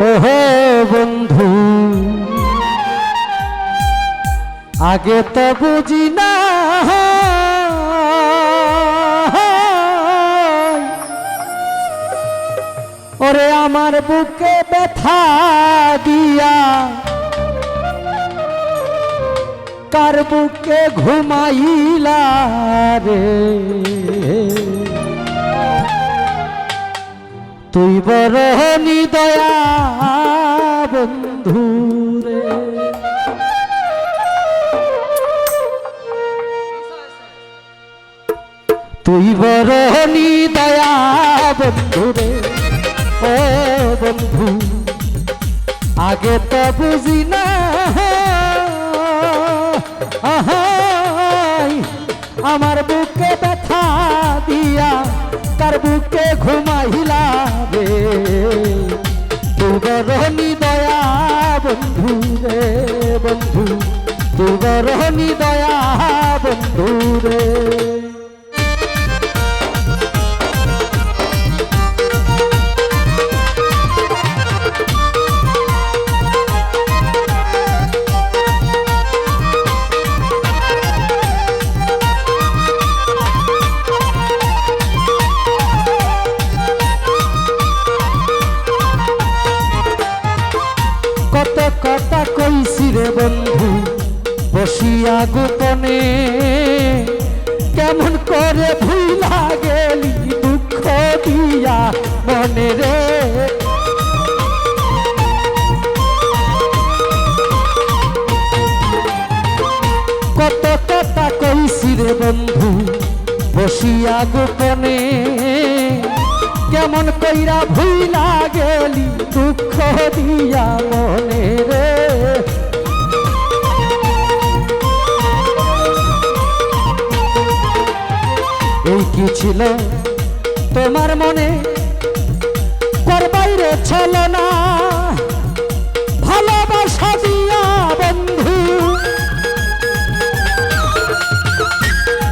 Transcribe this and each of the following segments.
ওহো বন্ধু, আগে তো বুঝি না। ওরে আমার বুকে ব্যথা দিয়া, কার বুকে ঘুমাইলা রে? তুই বড় নিদয়া বন্ধু রে তুই বড় নিদয়া বন্ধু রে, ও বন্ধু। আগে তো বুঝি না আমার বুকে ব্যথা দিয়া কার বুকে ঘুমাইলা রে। তুই দয়া বন্ধু রে বন্ধু বড় দয়া বন্ধু রে। গোপনে কেমন করে ভুলা গেলি দুঃখ দিয়া মনে রে? কত কথা কইছি রে বন্ধু বসিয়া গোপনে কেমন কইরা ভুলা গেলি দুঃখ দিয়া মনে রে? এই কি ছিল তোমার মনে করবাইরে ছিল না। ভালোবাসা দিয়া বন্ধু।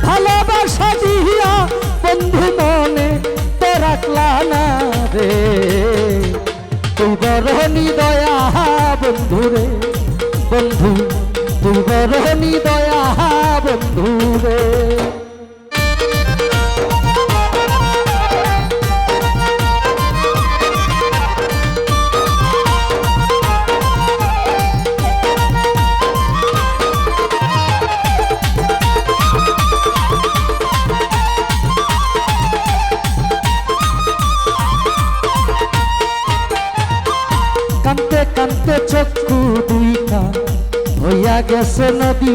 ভালোবাসা দিয়া বন্ধু মনে তো রাখলা না রে। তুই বড় দয়া বন্ধু রে। বন্ধু, তুই বড় দয়া হইয়া গেছে নদী।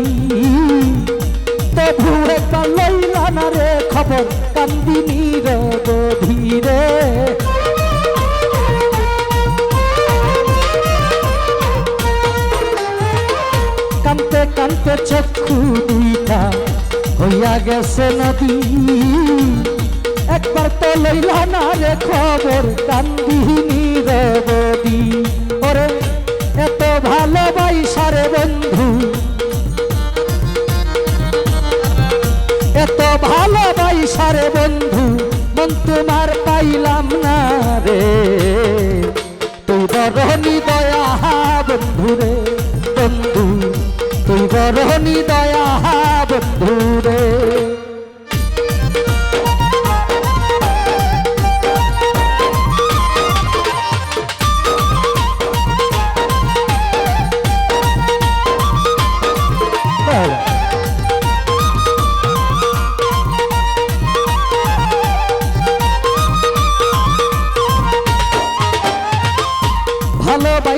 তবু একটা লইলা না রে খবর কান্দিনী ধীরে কানতে কানতে চক্ষু দুইটা হইয়া গেছে নদী। একবার তো লইলা না রে খবর কান্দিনী রে বদি ওরে এত ভালোবাসা রে বন্ধু। এত ভালোবাসা রে বন্ধু, মন তোমার পাইলাম না রে। তুই বরহনি দয়া বন্ধু রে, বন্ধু। তুই বরহনি দয়া বন্ধু রে।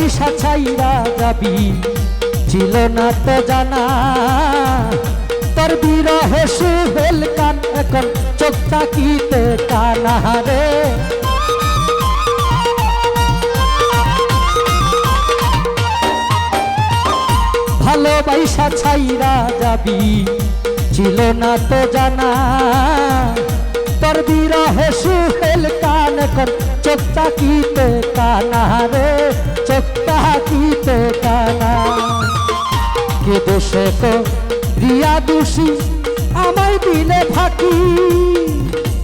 ভালোবাসা চাইরা যাবি ছিল না তো জানা। তোর বিরহে সুহেল কান এখন, চোখ তাকিতে কানা রে ভালোবাসা ছাইরা যাবি ছিল না তো জানা। তোর বিরহে সুহেল কান এখন, চোখ তাকিতে কানা রে চোখটা হাতিতে কানা কে দোষে তো দিয়া দোষী, আমায় দিলে ফাঁকি।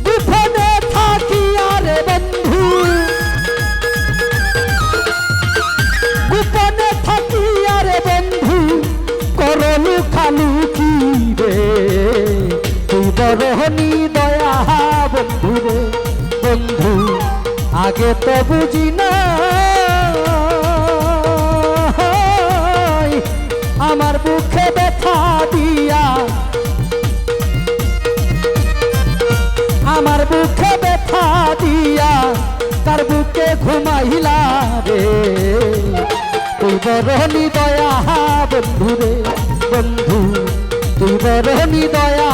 বিপদে থাকি আরে বন্ধু। বিপদে থাকি আরে বন্ধু করলু খালু কি রে দয়া, বন্ধু রে, বন্ধু। আগে তো বুঝি না। বুকে ব্যথা দিয়া। আমার বুকে ব্যথা দিয়া তার বুকে ঘুমাইলা রে? তুই বরণি দয়া বন্ধু রে বন্ধু, তুই বরণি দয়া